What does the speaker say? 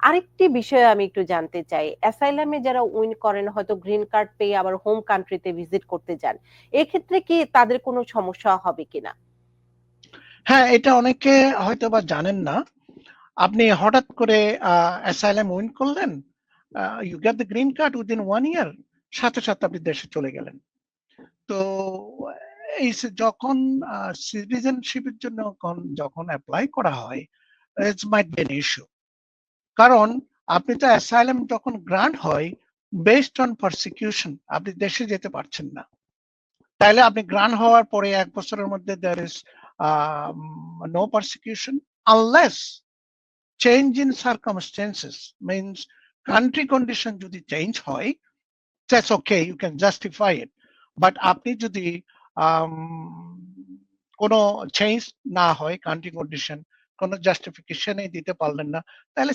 আরেকটি বিষয় আমি একটু জানতে চাই। অ্যাসাইলাম যারা উইন করেন হয়তো গ্রিন কার্ড পেয়ে আবার হোম কান্ট্রি তে ভিজিট করতে যান। এক্ষেত্রে কি তাদের কোনো সমস্যা হবে কিনা? হ্যাঁ, এটা অনেকে হয়তোবা জানেন না। আপনি হঠাৎ করে অ্যাসাইলাম উইন করলেন। You get the green card within 1 year সাথে, সাথে আপনি দেশে চলে গেলেন। তো এই যখন আ সিটিজেনশিপ জন্য যখন অ্যাপ্লাই করা হয়, ইট মাইট বি ইস্যু। কারণ আপনি তো অ্যাসাইলাম যখন গ্রান্ট হয় বেসড অন পারসিকিউশন আপনি দেশে যেতে পারছেন না। তাইলে আপনি গ্রান্ট হওয়ার পরে ১ বছরের মধ্যে is um, no persecution unless change in circumstances means country condition যদি চেঞ্জ হয় that's okay you can justify it. But আপনি যদি কোন চেঞ্জ না হয় কান্ট্রি কন্ডিশন কোন জাস্টিফিকেশন ই দিতে পারলেন না, তাহলে